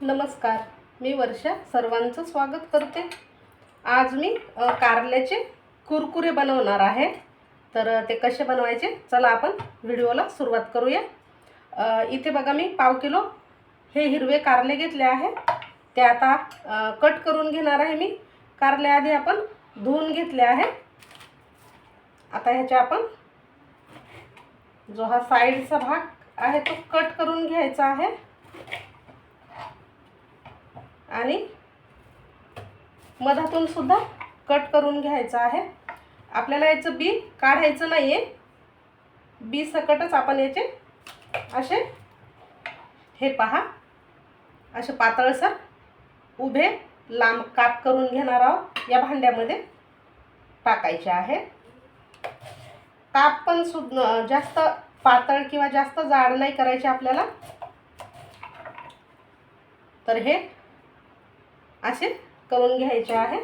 नमस्कार मी वर्षा सर्वांचं स्वागत करते. आज मी कारल्याचे कुरकुरे बनवणार आहे. तर ते कसे बनवायचे? चला आपण व्हिडिओला सुरुवात करूया. इथे बघा मी पाव किलो हे हिरवे कारले घेतले आहे. ते आता कट करून घेणार आहे मी. कारले आधी आपण धुवून घेतले आहे. आता ह्याचे आपण जो हा साईडचा भाग आहे तो कट करून घ्यायचा आहे. आणि मधातून सुद्धा कट करून घ्यायचं आहे. आपल्याला याचं बी काढायचं नाही आहे बी सकटच आपण याचे असे हे पहा. असे पातळसर उभे लांब काप करून घेणार आहोत. या भांड्यामध्ये टाकायचे आहे. काप पण सु जास्त पातळ किंवा जास्त जाड नाही करायचे आपल्याला. तर हे असे करून घ्यायचे आहे.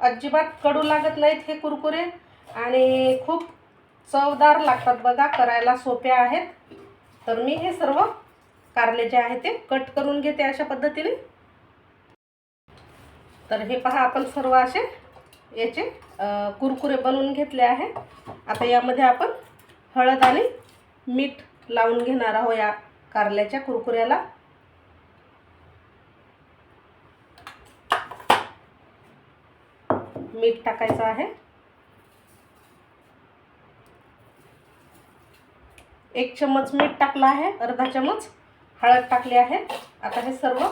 अजिबात कडू लागत नाहीत हे कुरकुरे आणि खूप चवदार लागतात बघा करायला सोपे आहेत. तर मी हे सर्व कारले जे आहे ते कट करून घेते अशा पद्धतीने. तर हे पहा आपण सर्व असे याचे कुरकुरे बनवून घेतले आहे. आता यामध्ये आपण हळद आणि मीठ लावून घेणार आहोत या कारल्याच्या कुरकुऱ्याला. मीठ टाकायचं आहे. एक चम्मच मीठ टाकलं आहे अर्धा चम्मच हळद टाकली आहे. आता हे सर्व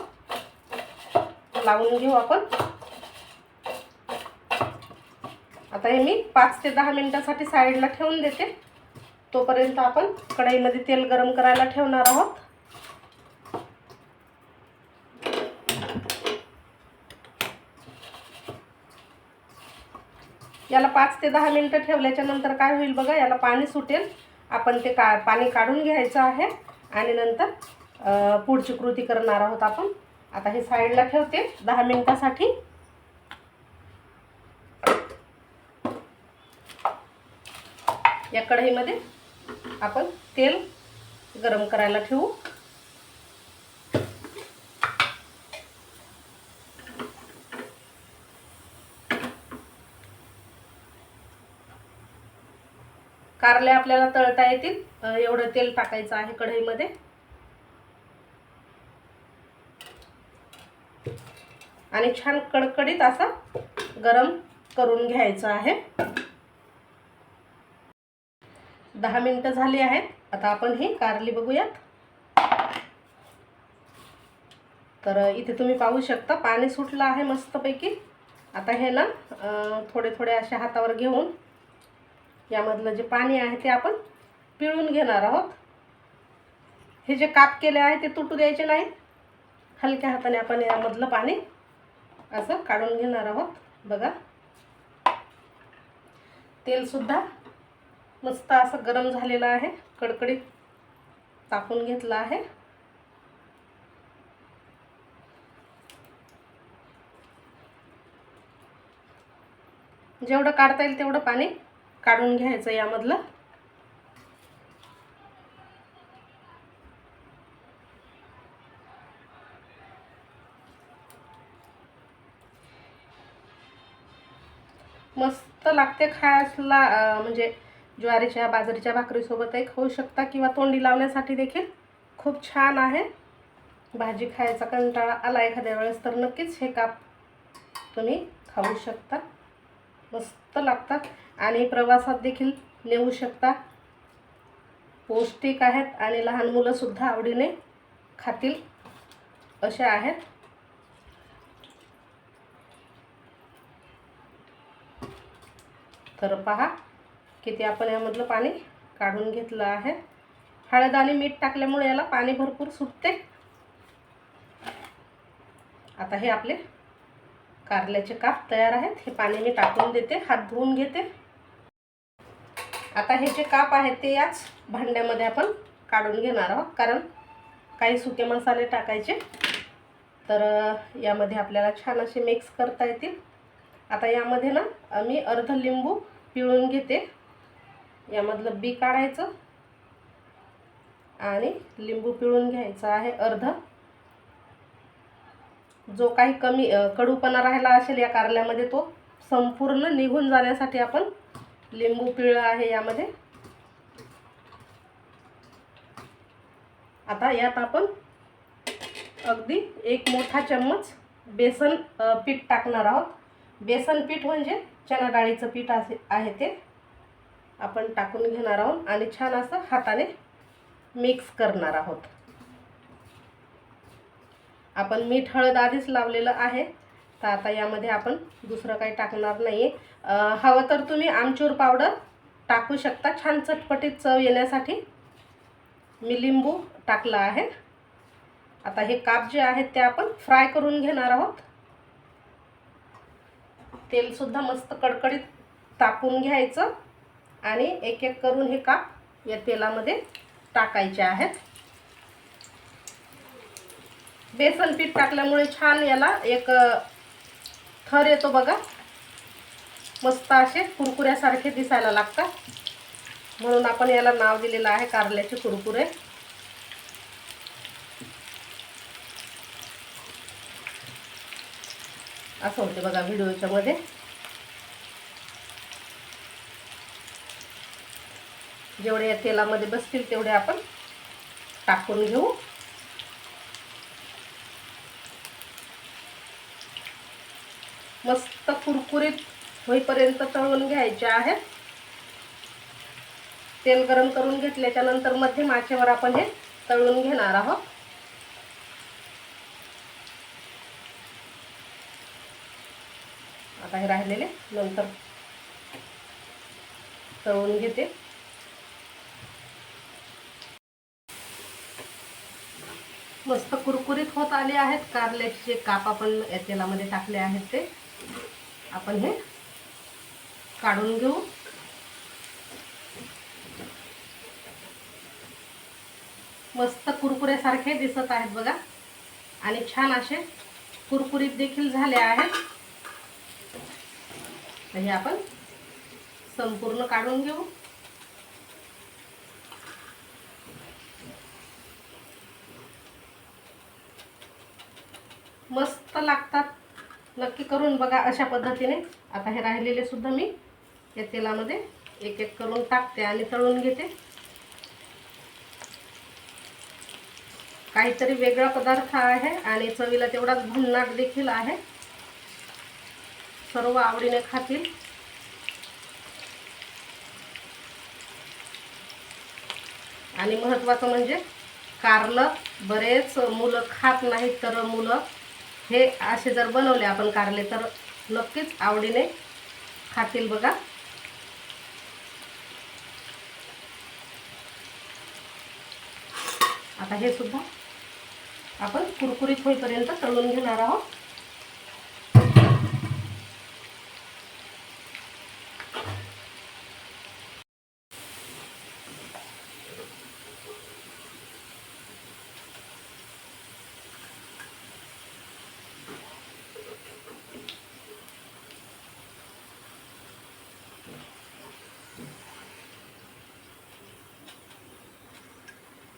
लावून घेऊ आपण. आता हे मी पाच ते दहा मिनिटासाठी साईडला ठेवून देते. तोपर्यंत आपण कढईमध्ये तेल गरम करायला ठेवणार आहोत. याला पाच ते दहा मिनटं ठेवल्याच्या नंतर काय होईल बघा याला पाणी सुटेल. आपण ते का पाणी काढून घ्यायचं आहे. आणि नंतर पुढची कृती करणार आहोत आपण. आता हे साईडला ठेवते दहा मिनटासाठी. या कढईमध्ये आपण तेल गरम करायला ठेवू. कारले आपल्याला तळता येतील. एवढं तेल टाकायचं आहे कढईमध्ये. आणि छान कडकडीत असा गरम करून घ्यायचं आहे. दहा मिनटं झाली आहेत. आता आपण ही कारली बघूयात. तर इथे तुम्ही पाहू शकता पाणी सुटलं आहे मस्तपैकी. आता हे ना थोडे थोडे असे हातावर घेऊन यामधलं जे पाणी आहे ते आपण पिळून घेणार आहोत. हे जे काप केले आहे ते तुटू द्यायचे नाही हलक्या हाताने आपण यामधलं पाणी असं काढून घेणार आहोत. बघा. तेलसुद्धा मस्त असं गरम झालेलं आहे. कडकडीत तापून घेतलं आहे. जेवढं काढता येईल तेवढं पाणी काढून घ्यायचं यामधलं. मस्त लागते खायला म्हणजे ज्वारीच्या बाजरीच्या भाकरीसोबतही खाऊ शकता किंवा तोंडी लावण्यासाठी देखील खूप छान आहे. भाजी खायचा कंटाळा आला एखाद्या वेळेस तर नक्कीच हे काप तुम्ही खाऊ शकता. मस्त लागतात. आणि प्रवासात देखील नेऊ शकता. पौष्टिक आहेत आणि लहान मुलंसुद्धा आवडीने खातील असे आहेत. तर पहा किती आपण यामधलं पाणी काढून घेतलं आहे. हळद आणि मीठ टाकल्यामुळे याला पाणी भरपूर सुटते. आता हे आपले कारल्याचे काप तयार आहेत. हे पाणी मी टाकून देते. हात धुवून घेते. आता हे जे काप आहेत ते याच भांड्यामध्ये आपण काढून घेणार आहोत. कारण काही सुके मसाले टाकायचे. तर यामध्ये आपल्याला छान असे मिक्स करता येतील. आता यामध्ये ना मी अर्ध लिंबू पिळून घेते. यामधलं बी काढायचं. आणि लिंबू पिळून घ्यायचा आहे अर्ध. जो काही कमी कडूपणा राहिला असेल या कारल्यामध्ये तो संपूर्ण निघून जाण्यासाठी आपण लिंबू पिळं आहे यामध्ये. आता यात आपण अगदी एक मोठा चम्मच बेसन पीठ टाकणार आहोत. बेसन पीठ म्हणजे चना डाळीचं पीठ असे आहे ते आपण टाकून घेणार आहोत आणि छान असं हाताने मिक्स करणार आहोत. आपण मीठ हळद आधीच लावलेलं आहे. तर आता यामध्ये आपण दुसरं काही टाकणार नाही आहे हवं तर तुम्ही आमचूर पावडर टाकू शकता. छान चटपटीत चव येण्यासाठी मी लिंबू टाकला आहे. आता हे काप जे आहेत ते आपण फ्राय करून घेणार आहोत. तेलसुद्धा मस्त कडकडीत तापून घ्यायचं आणि एक एक करून हे काप या तेलामध्ये टाकायचे आहेत. बेसन पीठ टाकल्यामुळे छान याला एक थर येतो बघा. मस्त असे कुरकुऱ्यासारखे दिसायला लागतात. म्हणून आपण याला नाव दिलेलं आहे कारल्याचे कुरकुरे. असं होते बघा व्हिडिओच्या मध्ये जेवढे या तेलामध्ये बसतील तेवढे आपण टाकून घेऊ. मस्त कुरकुरीत होईपर्यंत तळून घ्यायचे आहेत. तेल गरम करून घेतल्याच्या नंतर मध्यम आचेवर आपण हे तळून घेणार आहोत. आता हे राहिलेले नंतर तळून घेते. मस्त कुरकुरीत होत आले आहेत. कारल्याचे जे काप आपण तेलामध्ये टाकले आहेत ते. आपण हे काढून घेऊ. मस्त कुरकुऱ्यासारखे दिसत आहेत बघा. आणि छान असे कुरकुरीत देखील झाले आहेत. तर हे आपण संपूर्ण काढून घेऊ. मस्त लागतात नक्की करून बघा अशा पद्धतीने. आता हे राहिलेले सुद्धा मी या तेलामध्ये एक एक करून टाकते आणि तळून घेते. काहीतरी वेगळा पदार्थ आहे आणि चवीला तेवढाच भन्नाट देखील आहे. सर्व आवडीने खातील. आणि महत्त्वाचं म्हणजे कारलं बरेच मुलं खात नाहीत तर मुलं हे असे जर बनवले आपण कारले तर नक्कीच आवडीने खातील बघा. आता हे सुद्धा आपण कुरकुरीत होईपर्यंत तळून घेणार आहोत.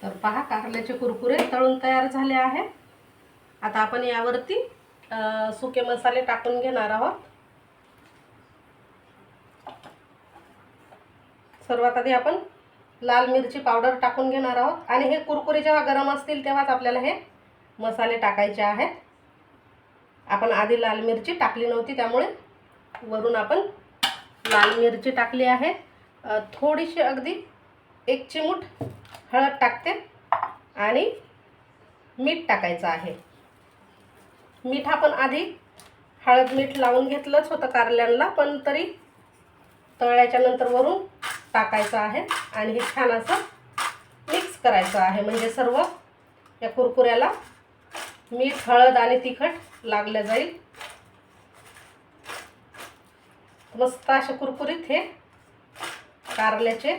तर पहा कारल्याचे कुरकुरे तळून तयार झाले आहेत. आता आपण यावरती सुके मसाले टाकून घेणार आहोत. सर्वात आधी आपण लाल मिरची पावडर टाकून घेणार आहोत. आणि हे कुरकुरे जेव्हा गरम असतील तेव्हाच आपल्याला हे मसाले टाकायचे आहेत. आपण आधी लाल मिरची टाकली नव्हती त्यामुळे वरून आपण लाल मिरची टाकली आहे. थोडीशी अगदी एक चिमूट हळद टाकते आणि मीठ टाकायचं आहे. मीठ आपण आधी हळद मीठ लावून घेतलंच होतं कारल्यांना पण तरी तळल्याच्या नंतर वरून टाकायचं आहे आणि हे छान असं मिक्स करायचं आहे. म्हणजे सर्व या कुरकुऱ्याला मीठ हळद आणि तिखट लागलं जाईल. मस्त असे कुरकुरीत हे कारल्याचे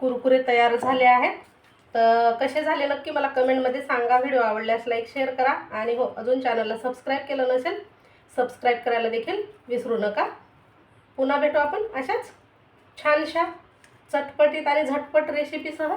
कुरकुरे तयार झाले आहेत. तर कसे झाले नक्की मला कमेंटमध्ये सांगा. व्हिडिओ आवडल्यास लाईक शेअर करा. आणि हो अजून चॅनलला सबस्क्राईब केलं नसेल सबस्क्राईब करायला देखील विसरू नका. पुन्हा भेटू आपण अशाच छानशा चटपटीत आणि झटपट रेसिपीसह